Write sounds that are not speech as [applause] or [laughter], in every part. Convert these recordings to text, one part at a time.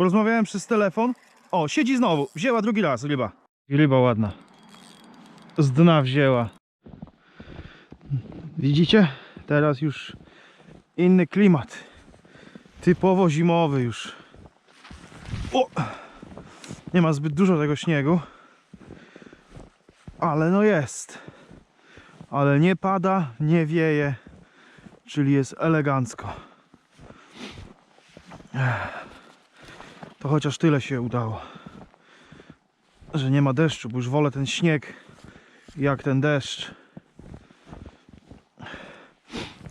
bo rozmawiałem przez telefon. O, siedzi znowu. Wzięła drugi raz ryba. Ryba ładna. Z dna wzięła. Widzicie? Teraz już inny klimat. Typowo zimowy już. O! Nie ma zbyt dużo tego śniegu. Ale no jest. Ale nie pada, nie wieje. Czyli jest elegancko. Ech. To chociaż tyle się udało. Że nie ma deszczu, bo już wolę ten śnieg jak ten deszcz.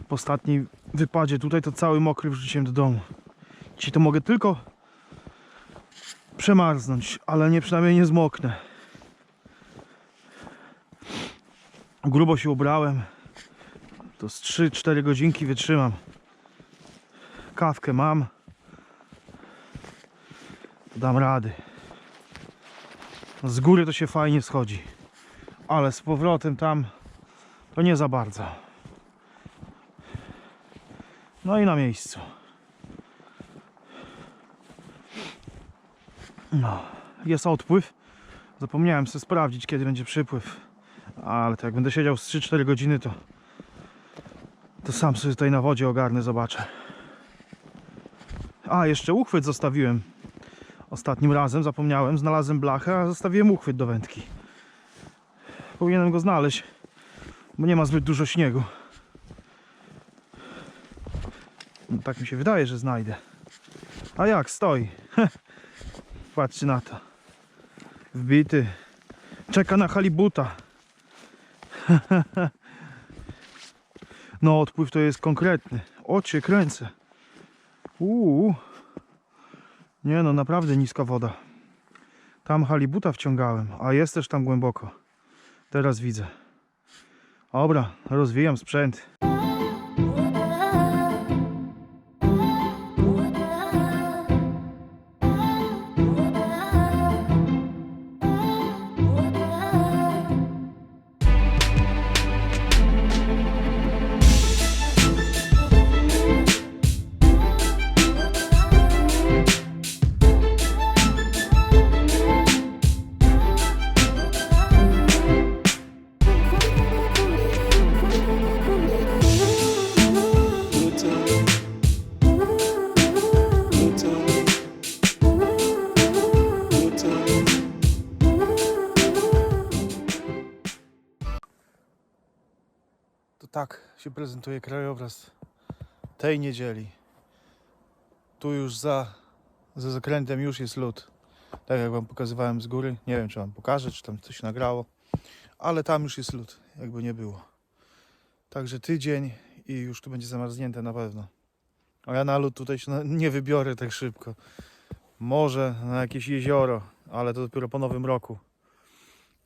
Po ostatnim wypadzie tutaj to cały mokry wrzuciłem do domu. Dzisiaj to mogę tylko przemarznąć, ale nie przynajmniej nie zmoknę. Grubo się ubrałem. To z 3-4 godzinki wytrzymam. Kawkę mam. Dam rady. Z góry to się fajnie schodzi. Ale z powrotem tam to nie za bardzo. No i na miejscu. No, jest odpływ. Zapomniałem sobie sprawdzić, kiedy będzie przypływ. Ale to jak będę siedział z 3-4 godziny, to to sam sobie tutaj na wodzie ogarnę, zobaczę. A, jeszcze uchwyt zostawiłem. Ostatnim razem zapomniałem, znalazłem blachę, a zostawiłem uchwyt do wędki. Powinienem go znaleźć, bo nie ma zbyt dużo śniegu. No, tak mi się wydaje, że znajdę. A jak, stoi. [laughs] Patrzcie na to. Wbity. Czeka na halibuta. [laughs] No, odpływ to jest konkretny. Ocie kręcę. Uuu. Nie no, naprawdę niska woda. Tam halibuta wciągałem, a jest też tam głęboko. Teraz widzę. Dobra, rozwijam sprzęt. Się prezentuje krajobraz tej niedzieli. Tu już za, za zakrętem już jest lód. Tak jak wam pokazywałem z góry. Nie wiem czy wam pokażę, czy tam coś nagrało. Ale tam już jest lód, jakby nie było. Także tydzień i już tu będzie zamarznięte na pewno. A ja na lód tutaj się nie wybiorę tak szybko. Może na jakieś jezioro, ale to dopiero po nowym roku.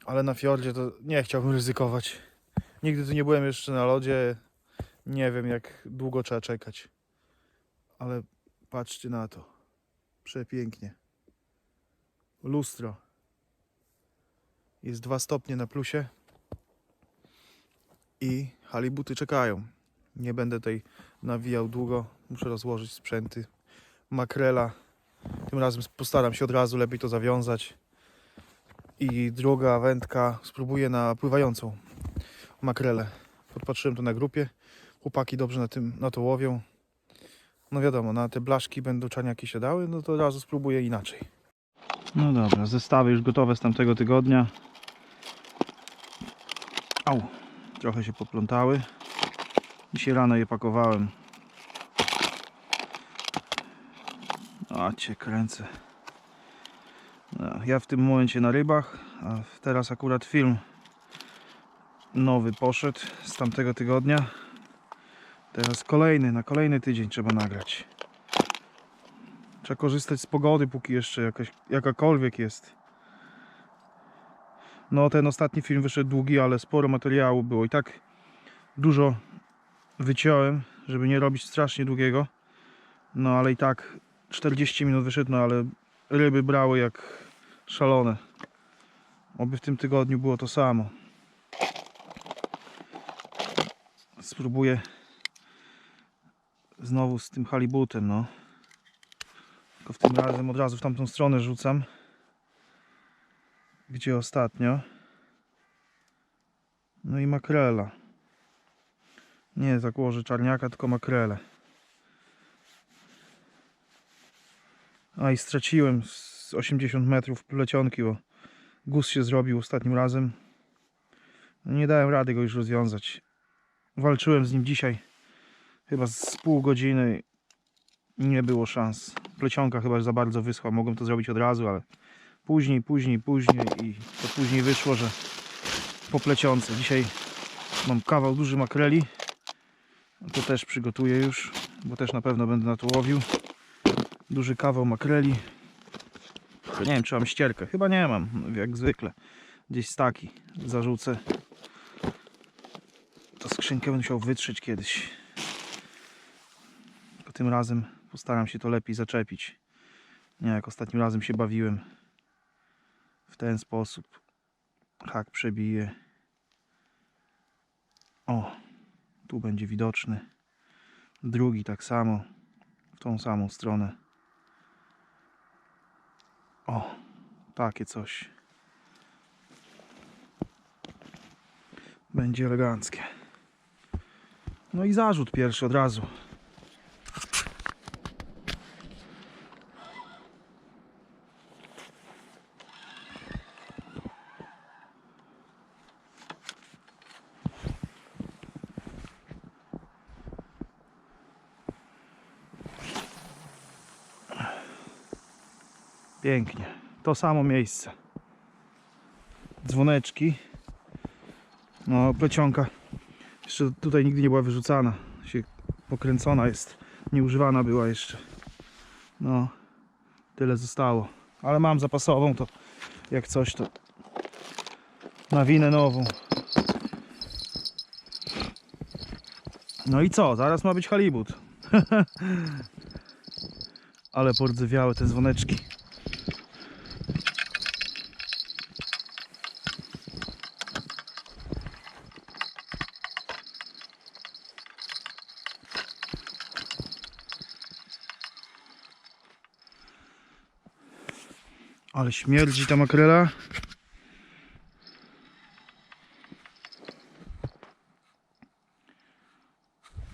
Ale na fiordzie to nie chciałbym ryzykować. Nigdy tu nie byłem jeszcze na lodzie. Nie wiem, jak długo trzeba czekać. Ale patrzcie na to. Przepięknie. Lustro. Jest dwa stopnie na plusie. I halibuty czekają. Nie będę tutaj nawijał długo. Muszę rozłożyć sprzęty. Makrela. Tym razem postaram się od razu lepiej to zawiązać. I druga wędka spróbuję na pływającą makrele. Podpatrzyłem to na grupie. Chłopaki dobrze na, tym, na to łowią. No wiadomo, na te blaszki będą czaniaki się dały, no to od razu spróbuję inaczej. No dobra, zestawy już gotowe z tamtego tygodnia. Au, trochę się poplątały. Dzisiaj rano je pakowałem. A cię kręcę. No, ja w tym momencie na rybach, a teraz akurat film nowy poszedł z tamtego tygodnia. Teraz kolejny, na kolejny tydzień trzeba nagrać. Trzeba korzystać z pogody, póki jeszcze jakaś, jakakolwiek jest. No, ten ostatni film wyszedł długi, ale sporo materiału było i tak dużo wyciąłem, żeby nie robić strasznie długiego. No, ale i tak 40 minut wyszedł, no ale ryby brały jak szalone. Oby w tym tygodniu było to samo. Spróbuję znowu z tym halibutem, no. Tylko w tym razem od razu w tamtą stronę rzucam. Gdzie ostatnio. No i makrela. Nie łoży czarniaka, tylko makrele. A i straciłem z 80 metrów plecionki, bo guz się zrobił ostatnim razem. No Nie dałem rady go już rozwiązać. Walczyłem z nim dzisiaj chyba z pół godziny nie było szans. Plecionka chyba za bardzo wyschła. Mogłem to zrobić od razu, ale później, później, później i to później wyszło, że po plecionce. Dzisiaj mam kawał duży makreli. To też przygotuję już, bo też na pewno będę na to łowił. Duży kawał makreli. Nie wiem, czy mam ścierkę. Chyba nie mam, jak zwykle. Gdzieś staki zarzucę. Skrzynkę będę musiał wytrzeć kiedyś. Tylko tym razem postaram się to lepiej zaczepić. Nie jak ostatnim razem się bawiłem. W ten sposób. Hak przebije. O, tu będzie widoczny. Drugi tak samo. W tą samą stronę. O, takie coś. Będzie eleganckie. No i zarzut pierwszy od razu. Pięknie. To samo miejsce. Dzwoneczki. No, plecionka. Jeszcze tutaj nigdy nie była wyrzucana. Się pokręcona jest. Nieużywana była jeszcze. No, tyle zostało. Ale mam zapasową, to jak coś, to nawinę nową. No i co? Zaraz ma być halibut. [laughs] Ale pordzewiałe te dzwoneczki. Ale śmierdzi ta makrela.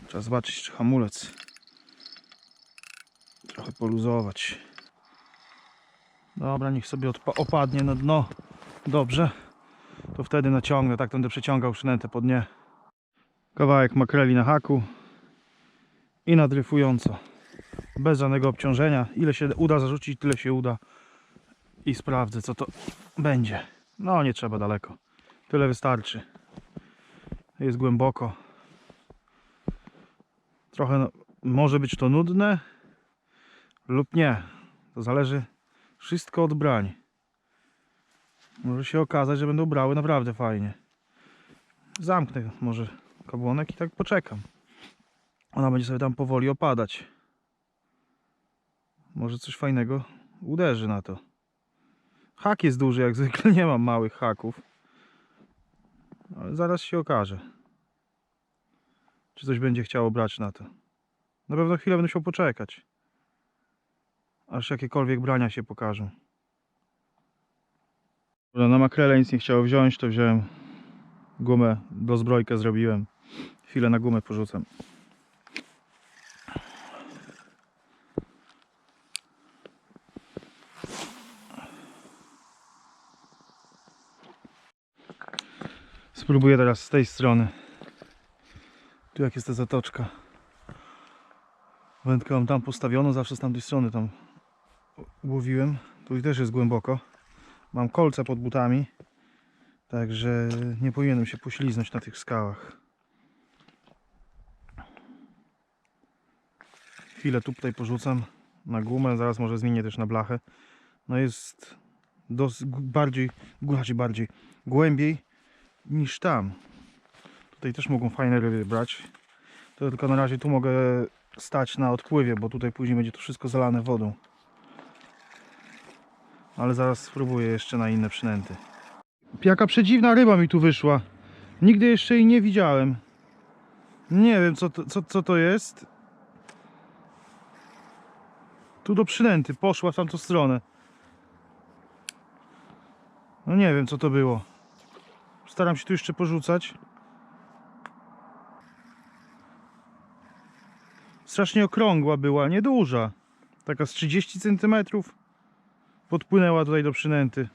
Trzeba zobaczyć, czy hamulec trochę poluzować. Dobra, niech sobie opadnie na dno. Dobrze. To wtedy naciągnę, tak będę przeciągał przynętę po dnie. Kawałek makreli na haku i nadryfująco. Bez żadnego obciążenia. Ile się uda zarzucić, tyle się uda i sprawdzę co to będzie. No nie trzeba daleko. Tyle wystarczy. Jest głęboko. Trochę no, może być to nudne lub nie. To zależy wszystko od brań. Może się okazać, że będą brały naprawdę fajnie. Zamknę może kabłonek i tak poczekam. Ona będzie sobie tam powoli opadać. Może coś fajnego uderzy na to. Hak jest duży, jak zwykle nie mam małych haków. Ale zaraz się okaże. Czy coś będzie chciało brać na to. Na pewno chwilę będę musiał poczekać. Aż jakiekolwiek brania się pokażą. Na makrele nic nie chciało wziąć, to wziąłem gumę, do zbrojkę zrobiłem. Chwilę na gumę porzucam. Spróbuję teraz z tej strony. Tu jak jest ta zatoczka. Wędkę mam tam postawioną, zawsze z tamtej strony tam łowiłem. Tu też jest głęboko. Mam kolce pod butami. Także nie powinienem się pośliznąć na tych skałach. Chwilę tu tutaj porzucam na gumę, zaraz może zmienię też na blachę. No jest dos, bardziej, znaczy bardziej, głębiej niż tam. Tutaj też mogą fajne ryby brać. To tylko na razie tu mogę stać na odpływie, bo tutaj później będzie to wszystko zalane wodą. Ale zaraz spróbuję jeszcze na inne przynęty. Jaka przedziwna ryba mi tu wyszła. Nigdy jeszcze jej nie widziałem. Nie wiem co to, co, co to jest. Tu do przynęty, poszła w tamtą stronę. No nie wiem co to było. Staram się tu jeszcze porzucać. Strasznie okrągła była, nieduża. Taka z 30 cm. Podpłynęła tutaj do przynęty.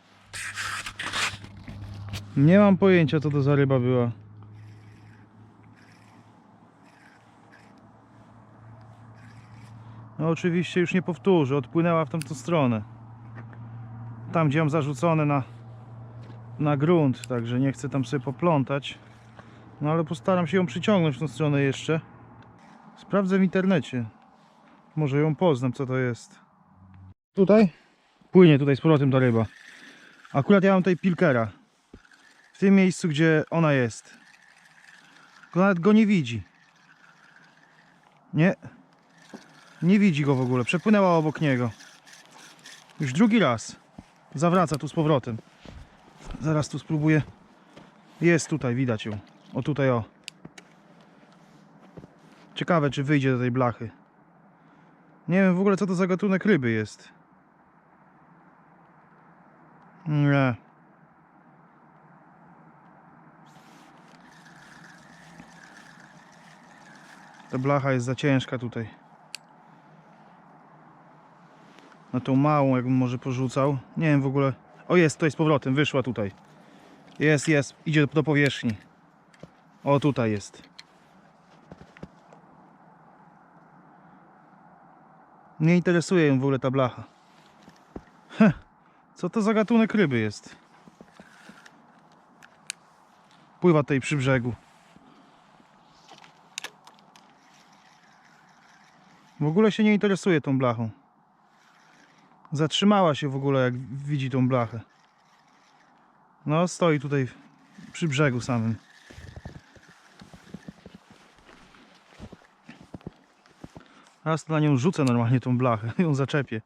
Nie mam pojęcia co to za ryba była. No oczywiście już nie powtórzę, odpłynęła w tamtą stronę. Tam gdzie ją zarzucone na, na grunt, także nie chcę tam sobie poplątać. No ale postaram się ją przyciągnąć w tą stronę jeszcze. Sprawdzę w internecie. Może ją poznam co to jest. Tutaj? Płynie tutaj z powrotem ta ryba. Akurat ja mam tutaj pilkera. W tym miejscu gdzie ona jest. Tylko nawet go nie widzi. Nie, nie widzi go w ogóle. Przepłynęła obok niego. Już drugi raz. Zawraca tu z powrotem. Zaraz tu spróbuję. Jest tutaj, widać ją. O tutaj o. Ciekawe czy wyjdzie do tej blachy. Nie wiem w ogóle co to za gatunek ryby jest. Nie. Ta blacha jest za ciężka tutaj. Na tą małą, jakbym może porzucał. Nie wiem w ogóle. O, jest tutaj z powrotem, wyszła tutaj. Jest, jest, idzie do powierzchni. O, tutaj jest. Nie interesuje ją w ogóle ta blacha. Heh, co to za gatunek ryby jest? Pływa tutaj przy brzegu. W ogóle się nie interesuje tą blachą. Zatrzymała się w ogóle, jak widzi tą blachę. No, stoi tutaj przy brzegu samym. Raz na nią rzucę normalnie tą blachę, [laughs] ją zaczepię.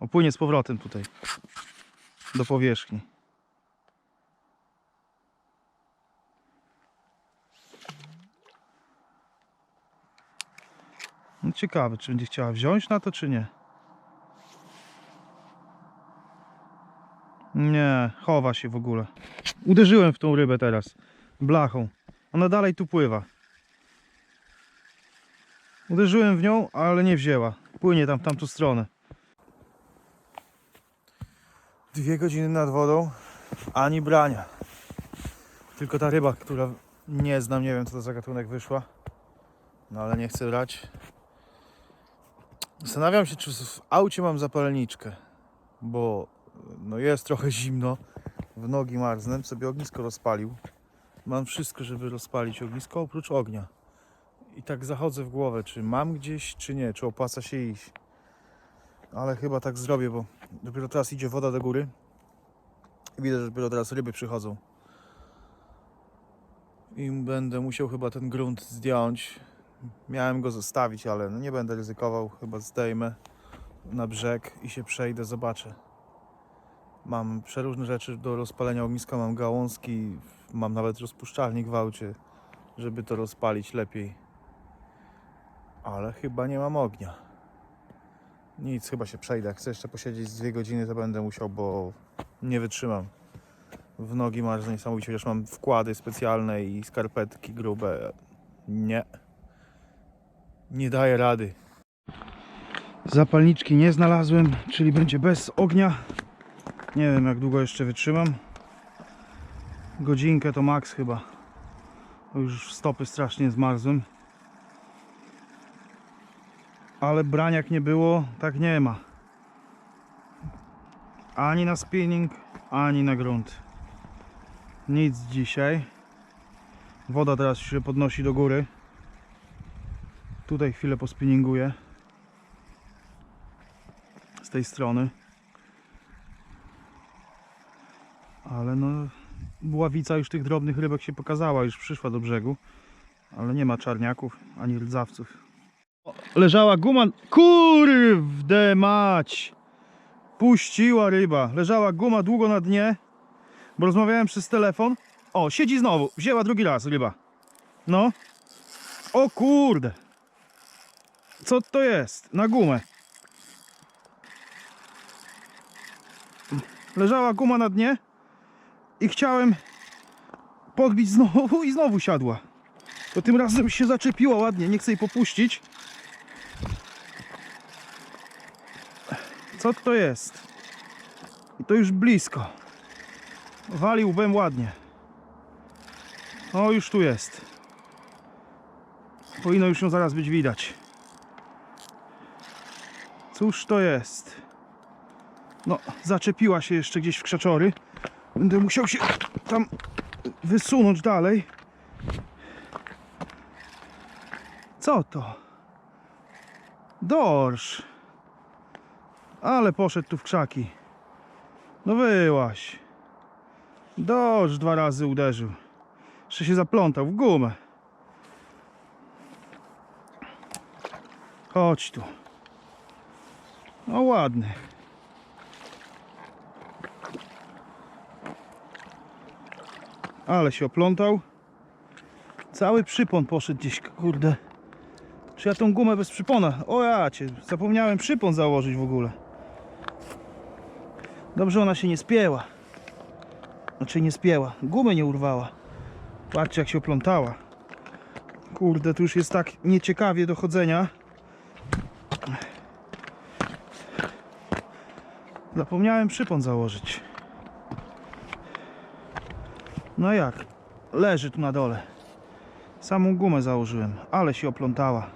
Opłynie z powrotem tutaj. Do powierzchni. No ciekawe, czy będzie chciała wziąć na to, czy nie. Nie, chowa się w ogóle. Uderzyłem w tą rybę teraz. Blachą. Ona dalej tu pływa. Uderzyłem w nią, ale nie wzięła. Płynie tam w tamtą stronę. Dwie godziny nad wodą, ani brania. Tylko ta ryba, która nie znam, nie wiem co to za gatunek wyszła. No ale nie chcę brać. Zastanawiam się, czy w aucie mam zapalniczkę, bo no jest trochę zimno, w nogi marznę, sobie ognisko rozpalił. Mam wszystko, żeby rozpalić ognisko, oprócz ognia. I tak zachodzę w głowę, czy mam gdzieś, czy nie, czy opłaca się iść. Ale chyba tak zrobię, bo dopiero teraz idzie woda do góry. I widzę, że dopiero teraz ryby przychodzą. I będę musiał chyba ten grunt zdjąć. Miałem go zostawić, ale no nie będę ryzykował. Chyba zdejmę na brzeg i się przejdę, zobaczę. Mam przeróżne rzeczy do rozpalenia ogniska, mam gałązki, mam nawet rozpuszczalnik w aucie, żeby to rozpalić lepiej. Ale chyba nie mam ognia. Nic, chyba się przejdę. Jak chcę jeszcze posiedzieć z dwie godziny, to będę musiał, bo nie wytrzymam. W nogi marzę niesamowicie, chociaż mam wkłady specjalne i skarpetki grube. Nie. Nie daję rady. Zapalniczki nie znalazłem, czyli będzie bez ognia. Nie wiem jak długo jeszcze wytrzymam. Godzinkę to maks chyba. Już stopy strasznie zmarzłem. Ale braniak nie było, tak nie ma. Ani na spinning, ani na grunt. Nic dzisiaj. Woda teraz się podnosi do góry. Tutaj chwilę pospinninguję. Z tej strony. Ale no, ławica już tych drobnych rybek się pokazała, już przyszła do brzegu. Ale nie ma czarniaków ani rdzawców. O, Leżała guma. Kurde mać! Puściła ryba. Leżała guma długo na dnie, bo rozmawiałem przez telefon. O, siedzi znowu. Wzięła drugi raz ryba. No. O kurde. Co to jest? Na gumę. leżała guma na dnie i chciałem podbić znowu i znowu siadła. To tym razem się zaczepiła ładnie, nie chcę jej popuścić. Co to jest? I to już blisko. Wali łbem ładnie. O, już tu jest. Powinno już ją zaraz być widać. Cóż to jest? No, zaczepiła się jeszcze gdzieś w krzaczory. Będę musiał się tam wysunąć dalej. Co to? Dorsz. Ale poszedł tu w krzaki. No wyłaś. Dorsz dwa razy uderzył. Jeszcze się zaplątał w gumę. Chodź tu. No ładny. Ale się oplątał. Cały przypon poszedł gdzieś, kurde. Czy ja tą gumę bez przypona? O ja cię, zapomniałem przypon założyć w ogóle. Dobrze ona się nie spięła. Znaczy nie spięła, gumy nie urwała. Patrzcie jak się oplątała. Kurde, tu już jest tak nieciekawie do chodzenia. Zapomniałem przypon założyć. No jak? Leży tu na dole. Samą gumę założyłem, ale się oplątała.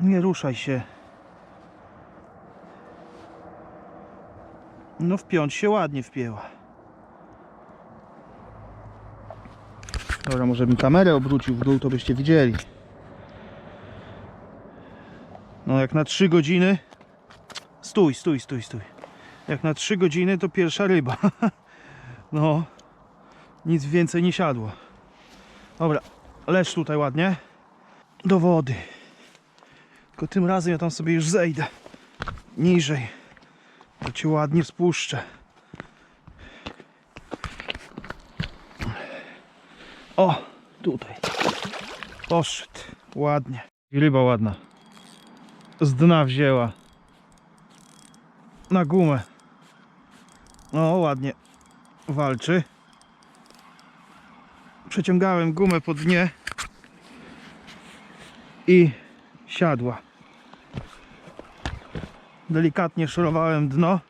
Nie ruszaj się. No wpiąć się ładnie wpięła. Dobra, może bym kamerę obrócił w dół, to byście widzieli. No jak na 3 godziny. Stój, stój, stój, stój. Jak na 3 godziny to pierwsza ryba. [laughs] No. Nic więcej nie siadło. Dobra, leż tutaj ładnie. Do wody. Tylko tym razem ja tam sobie już zejdę. Niżej. To cię ładnie spuszczę. O, tutaj. Poszedł. Ładnie. I ryba ładna. Z dna wzięła. Na gumę. O, ładnie. Walczy. Przeciągałem gumę po dnie. I siadła. Delikatnie szorowałem dno.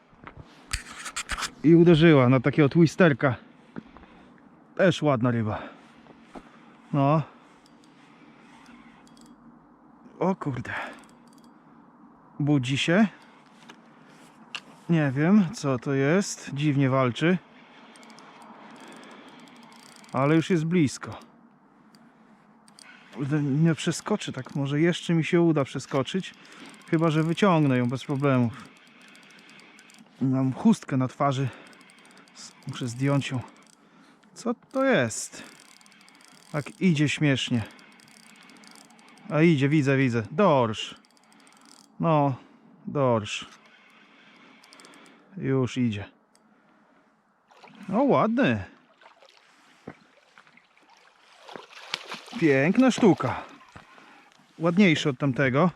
I uderzyła na takiego twisterka. Też ładna ryba. No. O kurde. Budzi się. Nie wiem co to jest. Dziwnie walczy. Ale już jest blisko. Nie przeskoczy tak. Może jeszcze mi się uda przeskoczyć. Chyba, że wyciągnę ją bez problemów. Mam chustkę na twarzy. Muszę zdjąć ją. Co to jest? Tak idzie śmiesznie. A idzie, widzę, widzę. Dorsz. No, dorsz. Już idzie. O, ładny. Piękna sztuka. Ładniejszy od tamtego.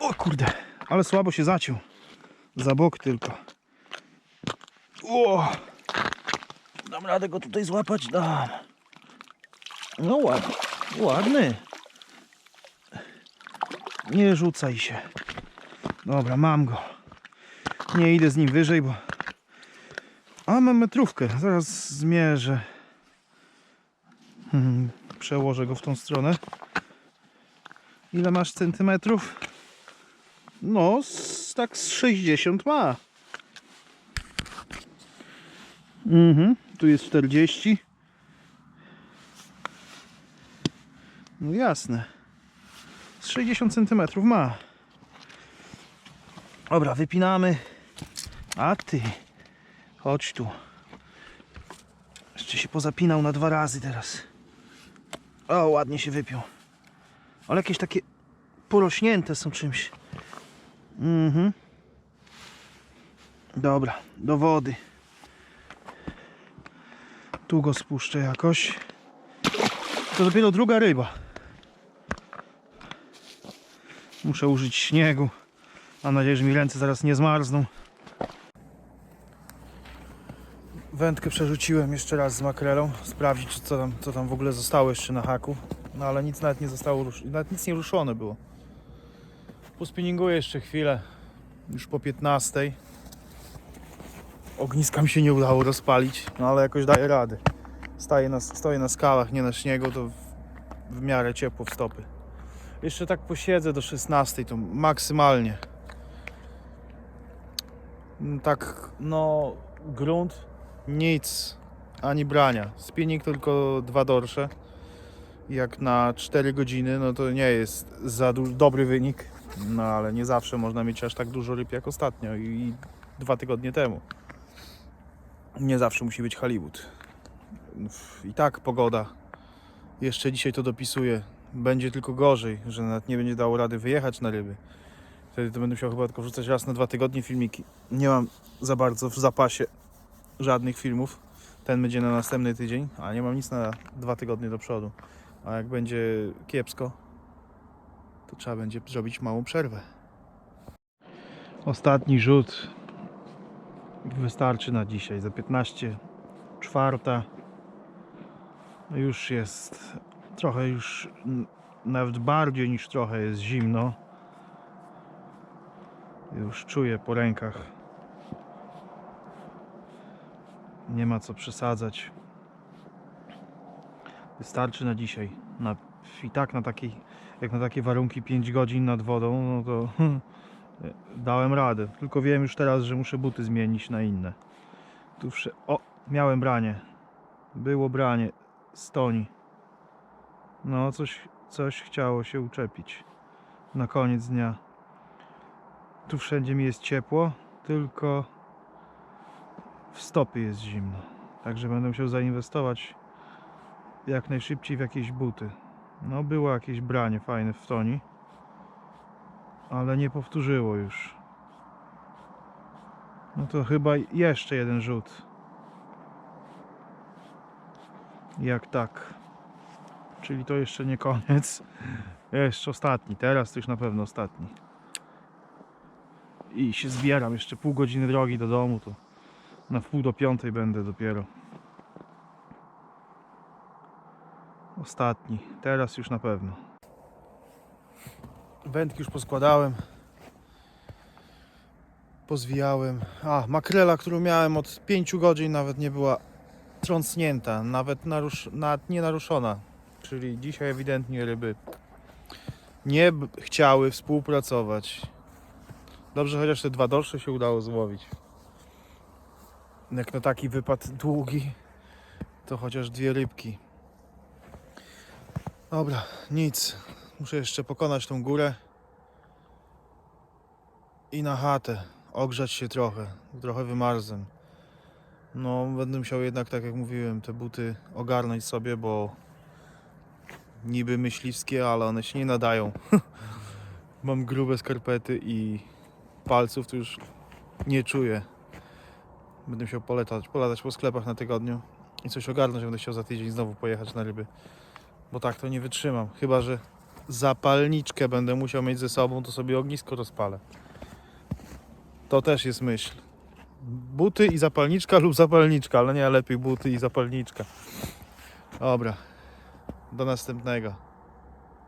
O kurde, ale słabo się zaciął. Za bok tylko. O! Dam radę go tutaj złapać? Dam. No ładny. Ładny. Nie rzucaj się. Dobra, mam go. Nie idę z nim wyżej, bo... A, mam metrówkę. Zaraz zmierzę. Hmm, przełożę go w tą stronę. Ile masz centymetrów? No, z, tak z 60 ma. Mhm, tu jest 40. No jasne. Z 60 cm ma. Dobra, wypinamy. A ty, chodź tu. Jeszcze się pozapinał na dwa razy teraz. O, ładnie się wypiął. Ale jakieś takie porośnięte są czymś. Mhm. Dobra, do wody. Tu go spuszczę jakoś. To dopiero druga ryba. Muszę użyć śniegu. Mam nadzieję, że mi ręce zaraz nie zmarzną. Wędkę przerzuciłem jeszcze raz z makrelą, sprawdzić co tam, co tam w ogóle zostało jeszcze na haku. No ale nic nawet nie zostało, nawet nic nie ruszone było. Pospinninguję jeszcze chwilę, już po 15. Ogniska mi się nie udało rozpalić, no ale jakoś daję rady. Staję na, stoję na skałach, nie na śniegu, to w, w miarę ciepło w stopy. Jeszcze tak posiedzę do 16, to maksymalnie. Mm, Tak, no, grunt, nic, ani brania. Spinning tylko dwa dorsze. Jak na 4 godziny, no to nie jest za dobry wynik. No ale nie zawsze można mieć aż tak dużo ryb jak ostatnio i, i dwa tygodnie temu. Nie zawsze musi być halibut. I tak pogoda. Jeszcze dzisiaj to dopisuje. Będzie tylko gorzej, że nawet nie będzie dało rady wyjechać na ryby. Wtedy to będę musiał chyba tylko wrzucać raz na dwa tygodnie filmiki. Nie mam za bardzo w zapasie żadnych filmów. Ten będzie na następny tydzień, a nie mam nic na dwa tygodnie do przodu. A jak będzie kiepsko, to trzeba będzie zrobić małą przerwę. Ostatni rzut wystarczy na dzisiaj. Za 15 czwarta już jest trochę już nawet bardziej niż trochę jest zimno. Już czuję po rękach. Nie ma co przesadzać. Wystarczy na dzisiaj. Na, I tak na takiej, jak na takie warunki 5 godzin nad wodą, no to [laughs] dałem radę. Tylko wiem już teraz, że muszę buty zmienić na inne. Tu wsze... O, miałem branie. Było branie. Stoni. No, coś, coś chciało się uczepić. Na koniec dnia. Tu wszędzie mi jest ciepło, tylko w stopy jest zimno. Także będę musiał zainwestować jak najszybciej w jakieś buty. No, było jakieś branie fajne w toni, ale nie powtórzyło już. No to chyba jeszcze jeden rzut. Jak tak. Czyli to jeszcze nie koniec. Jeszcze ostatni. Teraz to już na pewno ostatni. I się zbieram. Jeszcze pół godziny drogi do domu. To na wpół do piątej będę dopiero. Ostatni. Teraz już na pewno. Wędki już poskładałem. Pozwijałem. A, makrela, którą miałem od 5 godzin nawet nie była trącnięta, nawet, narusz, nawet nie naruszona. Czyli dzisiaj ewidentnie ryby nie chciały współpracować. Dobrze, chociaż te dwa dorsze się udało złowić. Jak na taki wypad długi, to chociaż dwie rybki. Dobra, nic. Muszę jeszcze pokonać tą górę i na chatę. Ogrzać się trochę. Trochę wymarzłem. No, będę musiał jednak, tak jak mówiłem, te buty ogarnąć sobie, bo niby myśliwskie, ale one się nie nadają. [laughs] Mam grube skarpety i palców tu już nie czuję. Będę musiał polatać, polatać po sklepach na tygodniu i coś ogarnąć. Będę chciał za tydzień znowu pojechać na ryby, bo tak to nie wytrzymam. Chyba, że zapalniczkę będę musiał mieć ze sobą, to sobie ognisko rozpalę. To też jest myśl. Buty i zapalniczka lub zapalniczka, ale nie lepiej buty i zapalniczka. Dobra. Do następnego.